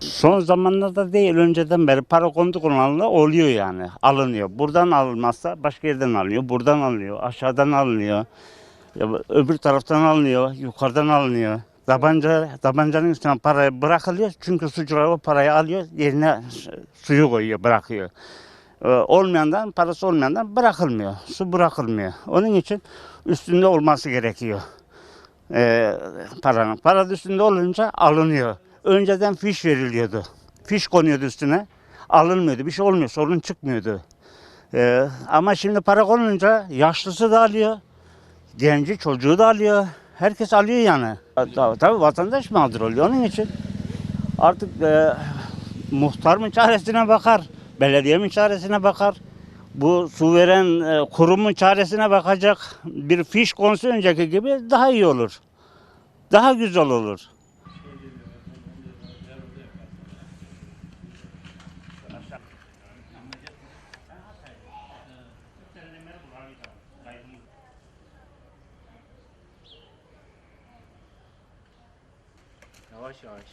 Son zamanlarda değil önceden beri para kondu kullanılı oluyor yani alınıyor. Buradan alınmazsa başka yerden alınıyor. Buradan alınıyor. Aşağıdan alınıyor. Öbür taraftan alınıyor. Yukarıdan alınıyor. Tabanca, tabancanın üstüne parayı bırakılıyor. Çünkü suçlular o parayı alıyor. Yerine suyu koyuyor, bırakıyor. Ee, olmayandan, parası olmayandan bırakılmıyor. Su bırakılmıyor. Onun için üstünde olması gerekiyor. Ee, paranın. Para üstünde olunca alınıyor. Önceden fiş veriliyordu. Fiş konuyordu üstüne. Alınmıyordu. Bir şey olmuyor. Sorun çıkmıyordu. Ee, ama şimdi para konulunca yaşlısı da alıyor. Genci çocuğu da alıyor. Herkes alıyor yani. Tabii, tabii vatandaş mağdur oluyor. Onun için artık e, muhtar mı çaresine bakar, belediye mi çaresine bakar, bu su veren e, kurumun çaresine bakacak bir fiş konsu önceki gibi daha iyi olur. Daha güzel olur. Yavaş yavaş.